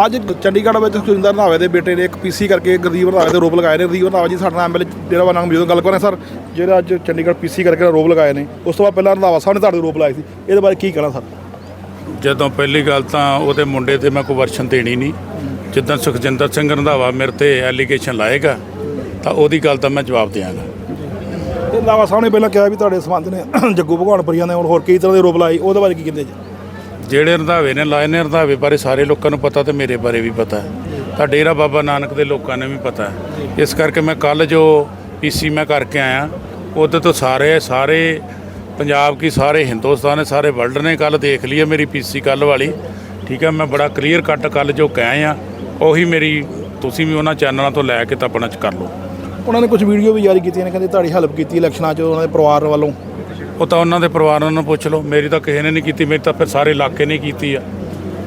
ਅੱਜ ਚੰਡੀਗੜ੍ਹ ਵਿੱਚ ਸੁਰਿੰਦਰ ਰੰਧਾਵੇ ਦੇ ਬੇਟੇ ਨੇ ਇੱਕ ਪੀਸੀ ਕਰਕੇ ਗੁਰਦੀਪ ਰੰਧਾਵੇ ਤੇ ਰੋਪ ਲਗਾਏ ਨੇ। ਗੁਰਦੀਪ ਰੰਧਾਵਾ ਜੀ ਸਾਡਾ ਐਮਐਲਏ ਜਿਹੜਾ ਵਾ ਨਾਮ ਮੌਜੂਦ ਗੱਲ ਕਰਾਂ ਸਰ ਜਿਹੜਾ ਅੱਜ ਚੰਡੀਗੜ੍ਹ ਪੀਸੀ ਕਰਕੇ ਰੋਪ ਲਗਾਏ ਨੇ ਉਸ ਤੋਂ ਬਾਅਦ ਪਹਿਲਾਂ ਰੰਧਾਵਾ ਸਾਹਿਬ ਨੇ ਤੁਹਾਡੇ ਰੋਪ ਲਾਏ ਸੀ। ਇਹਦੇ ਬਾਰੇ ਕੀ ਕਹਿਣਾ ਸਰ? ਜਦੋਂ ਪਹਿਲੀ ਗੱਲ ਤਾਂ ਉਹਦੇ ਮੁੰਡੇ ਤੇ ਮੈਂ ਕੋਈ ਵਰਸ਼ਨ ਦੇਣੀ ਨਹੀਂ। ਜਿੱਦਾਂ ਸੁਖਜਿੰਦਰ ਸਿੰਘ ਰੰਧਾਵਾ ਮੇਰੇ ਤੇ ਐਲੀਗੇਸ਼ਨ ਲਾਏਗਾ ਤਾਂ ਉਹਦੀ ਗੱਲ ਤਾਂ ਮੈਂ ਜਵਾਬ ਦਿਆਂਗਾ ਤੇ ਰੰਧਾਵਾ ਸਾਹਿਬ ਨੇ ਪਹਿਲਾਂ ਕਿਹਾ ਵੀ ਤੁਹਾਡੇ ਸੰਬੰਧ ਨੇ ਜੱਗੂ ਭਗਵਾਨਪੁਰੀਆਂ ਨੇ ਹੋਰ ਕਈ ਤਰ੍ਹਾਂ ਦੇ ਰੋਪ ਲਾਏ ਉਹਦੇ ਬਾਰੇ ਕੀ ਕਹਿੰਦੇ ਜੀ? ਜਿਹੜੇ ਰੰਧਾਵੇ ਨੇ, ਲਾਏ ਨੇ ਰੰਧਾਵੇ ਬਾਰੇ ਸਾਰੇ ਲੋਕਾਂ ਨੂੰ ਪਤਾ ਤੇ ਮੇਰੇ ਬਾਰੇ ਵੀ ਪਤਾ ਹੈ। ਤਾਂ ਡੇਰਾ ਬਾਬਾ ਨਾਨਕ ਦੇ ਲੋਕਾਂ ਨੇ ਵੀ ਪਤਾ ਹੈ। ਇਸ ਕਰਕੇ ਮੈਂ ਕੱਲ ਜੋ ਪੀਸੀ ਮੈਂ ਕਰਕੇ ਆਇਆ, ਉਹਦੇ ਤੋਂ ਸਾਰੇ ਸਾਰੇ ਪੰਜਾਬ ਕੀ ਸਾਰੇ ਹਿੰਦੁਸਤਾਨ ਨੇ ਸਾਰੇ ਵਰਲਡ ਨੇ ਕੱਲ ਦੇਖ ਲਈ ਹੈ ਮੇਰੀ ਪੀਸੀ ਕੱਲ ਵਾਲੀ। ਠੀਕ ਹੈ, ਮੈਂ ਬੜਾ ਕਲੀਅਰ ਕੱਟ ਕੱਲ ਜੋ ਕਹਿ ਆ ਉਹੀ ਮੇਰੀ, ਤੁਸੀਂ ਵੀ ਉਹਨਾਂ ਚੈਨਲਾਂ ਤੋਂ ਲੈ ਕੇ ਤਾਂ ਆਪਣਾ ਚ ਕਰ ਲਓ। ਉਹਨਾਂ ਨੇ ਕੁਝ ਵੀਡੀਓ ਵੀ ਜਾਰੀ ਕੀਤੀਆਂ ਨੇ, ਕਹਿੰਦੇ ਤੁਹਾਡੀ ਹੈਲਪ ਕੀਤੀ ਇਲੈਕਸ਼ਨਾਂ 'ਚ ਉਹਨਾਂ ਦੇ ਪਰਿਵਾਰ ਵੱਲੋਂ। ਉਹ ਤਾਂ ਉਹਨਾਂ ਦੇ ਪਰਿਵਾਰਾਂ ਨੂੰ ਪੁੱਛ ਲਓ। ਮੇਰੀ ਤਾਂ ਕਿਸੇ ਨੇ ਨਹੀਂ ਕੀਤੀ ਮੇਰੀ ਤਾਂ ਫਿਰ ਸਾਰੇ ਇਲਾਕੇ ਨੇ ਕੀਤੀ ਆ।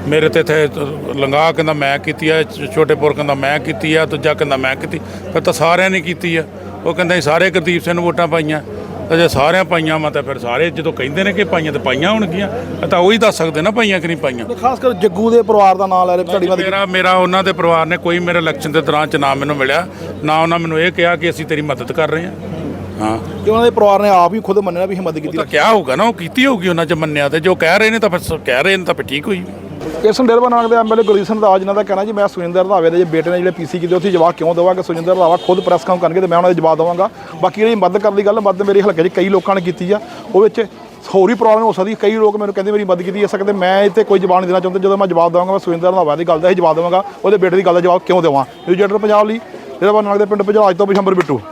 ਮੇਰੇ ਤੇ ਇੱਥੇ ਲੰਗਾ ਕਹਿੰਦਾ ਮੈਂ ਕੀਤੀ ਆ ਛੋਟੇਪੁਰ ਕਹਿੰਦਾ ਮੈਂ ਕੀਤੀ ਆ ਦੂਜਾ ਕਹਿੰਦਾ ਮੈਂ ਕੀਤੀ। ਫਿਰ ਤਾਂ ਸਾਰਿਆਂ ਨੇ ਕੀਤੀ ਆ। ਉਹ ਕਹਿੰਦਾ ਸਾਰੇ ਗੁਰਦੀਪ ਸਿੰਘ ਨੂੰ ਵੋਟਾਂ ਪਾਈਆਂ। ਤਾਂ ਜੇ ਸਾਰਿਆਂ ਪਾਈਆਂ ਮੈਂ ਤਾਂ ਫਿਰ ਸਾਰੇ ਜਦੋਂ ਕਹਿੰਦੇ ਨੇ ਕਿ ਪਾਈਆਂ ਤੇ ਪਾਈਆਂ ਹੋਣਗੀਆਂ। ਤਾਂ ਉਹੀ ਦੱਸ ਸਕਦੇ ਨਾ ਪਾਈਆਂ ਕਿ ਨਹੀਂ ਪਾਈਆਂ। ਖਾਸ ਕਰ ਜੱਗੂ ਦੇ ਪਰਿਵਾਰ ਦਾ ਨਾਮ ਲੈ ਰਹੇ ਤੁਹਾਡੀ ਮਦਦ ਮੇਰਾ ਮੇਰਾ ਉਹਨਾਂ ਦੇ ਪਰਿਵਾਰ ਨੇ ਕੋਈ ਮੇਰੇ ਇਲੈਕਸ਼ਨ ਦੇ ਦੌਰਾਨ ਚ ਨਾ ਮੈਨੂੰ ਮਿਲਿਆ। ਨਾ ਉਹਨਾਂ ਮੈਨੂੰ ਇਹ ਕਿਹਾ ਕਿ ਅਸੀਂ ਤੇਰੀ ਮਦਦ ਕਰ ਰਹੇ ਹਾਂ। ਹਾਂ। ਕਿ ਉਹਨਾਂ ਦੇ ਪਰਿਵਾਰ ਨੇ ਆਪ ਹੀ ਖੁਦ ਮੰਨਿਆ ਵੀ ਹਿੰਮਤ ਕੀਤੀ ਤਾਂ ਕਿਹਾ ਹੋਊਗਾ ਨਾ ਉਹ ਕੀਤੀ ਹੋਊਗੀ ਉਹਨਾਂ ਚ ਮੰਨਿਆ ਤੇ ਜੋ ਕਹਿ ਰਹੇ ਨੇ ਤਾਂ ਫਿਰ ਸ- ਕਹਿ ਰਹੇ ਨੇ ਤਾਂ ਫਿਰ ਠੀਕ ਹੋਈ। ਇਸ ਨੂੰ ਡੇਰਬਾ ਨਾਨਕ ਦੇ ਐਮਐਲਏ ਗੁਰਦੀਪ ਸਿੰਘ ਰੰਧਾਵਾ ਜਿਨ੍ਹਾਂ ਦਾ ਕਹਿਣਾ ਜੀ ਮੈਂ ਸੁਰਿੰਦਰ ਰੰਧਾਵੇ ਦੇ ਜੇ ਬੇਟੇ ਨੇ ਜਿਹੜੇ ਪੀਸੀ ਕੀਤੇ ਉੱਥੇ ਜਵਾਬ ਕਿਉਂ ਦੇਵਾਂਗਾ? ਸੁਰਿੰਦਰ ਰੰਧਾਵਾ ਖੁਦ ਪ੍ਰੈਸ ਕਾਮ ਕਰਨਗੇ ਤੇ ਮੈਂ ਉਹਨਾਂ ਦੇ ਜਵਾਬ ਦੇਵਾਂਗਾ। ਬਾਕੀ ਜਿਹੜੀ ਮਦਦ ਕਰਨ ਦੀ ਗੱਲ ਮਦਦ ਮੇਰੇ ਹਲਕੇ 'ਚ ਕਈ ਲੋਕਾਂ ਨੇ ਕੀਤੀ ਆ। ਉਹ ਵਿੱਚ ਹੋਰ ਹੀ ਪ੍ਰੋਬਲਮ ਹੋ ਸਕਦੀ ਕਈ ਲੋਕ ਮੈਨੂੰ ਕਹਿੰਦੇ ਮੇਰੀ ਮਦਦ ਕੀਤੀ ਜਾ ਸਕਦੇ ਮੈਂ ਇੱਥੇ ਕੋਈ ਜਵਾਬ ਨਹੀਂ ਦੇਣਾ ਚਾਹੁੰਦਾ। ਜਦੋਂ ਮੈਂ ਜਵਾਬ ਦੇਵਾਂਗਾ ਮੈਂ ਸੁਰਿੰਦਰ ਰੰਧਾਵਾ ਦੀ ਗੱਲ ਦਾ ਹੀ ਜਵਾਬ ਦੇਵਾਂਗਾ ਉਹਦੇ ਬੇਟੇ ਦੀ ਗੱਲ ਦਾ ਜਵਾਬ ਕਿਉਂ ਦੇਵਾਂ? ਨਿਊਜ਼ ਜਨਰਲ ਪੰਜਾਬ ਲਈ ਡੇਰਬਾ ਨਾਨਕ ਦੇ ਪਿੰਡ ਭਜਰਾਜ ਤੋਂ ਬਿਸ਼ੰਬਰ ਬਿੱਟੂ।